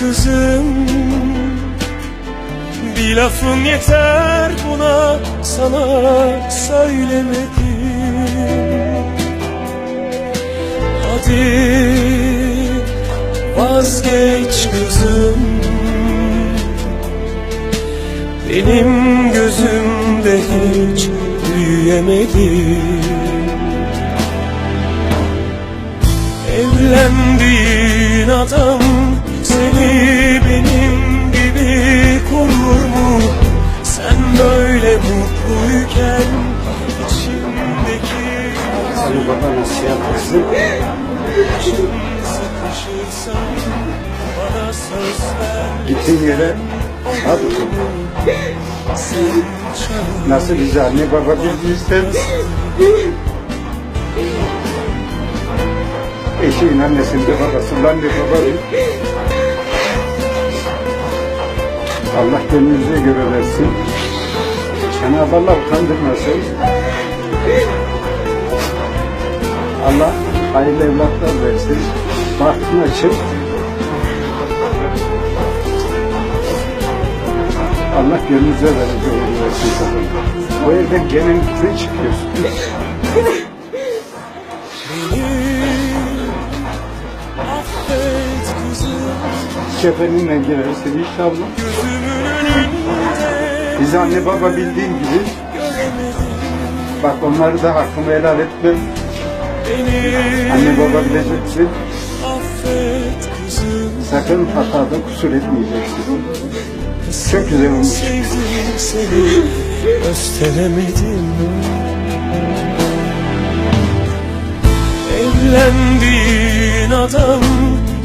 Kızım. Bir lafım yeter buna sana söylemedim. Hadi vazgeç kızım. Benim gözümde hiç büyüyemedin. Evlendiğin adam seni benim gibi korur mu? Sen böyle mutluyken içimdeki Ali Baba nasihat etsin. bana Gittiğin yere hadi nasıl biz anne baba bildiysen eşiğin annesinde babasından bir baba bil. Allah gönlünüze göre versin. Cenab-ı Allah utandırmasın. Allah hayırlı evlatlar versin. Bahtını açın. Allah gönlünüze verecek versin. Bu evden genellikle çıkıyorsunuz. Kızım Kefeninle girersin inşallah. Biz anne baba bildiğin gibi bak onları da hakkımı helal beni Anne baba bileceksin. Sakın hatada kusur etmeyeceksin. Çok güzel olmuş. Seni gösteremedim Evlendiğin adam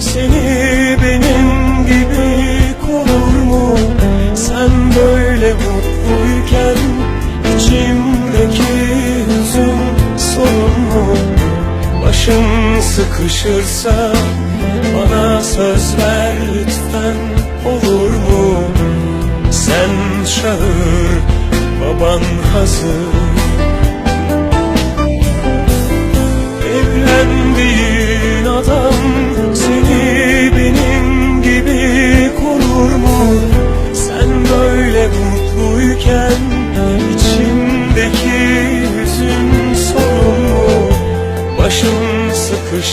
seni benim gibi korur mu? Sen böyle mutluyken içimdeki hüzün sorun mu? Başın sıkışırsa bana söz ver lütfen olur mu? Sen çağır baban hazır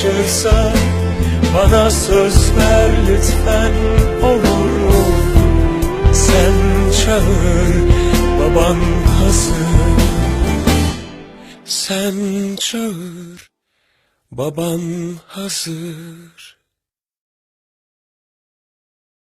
sıkışırsa bana söz ver lütfen olur mu? Sen çağır baban hazır Sen çağır baban hazır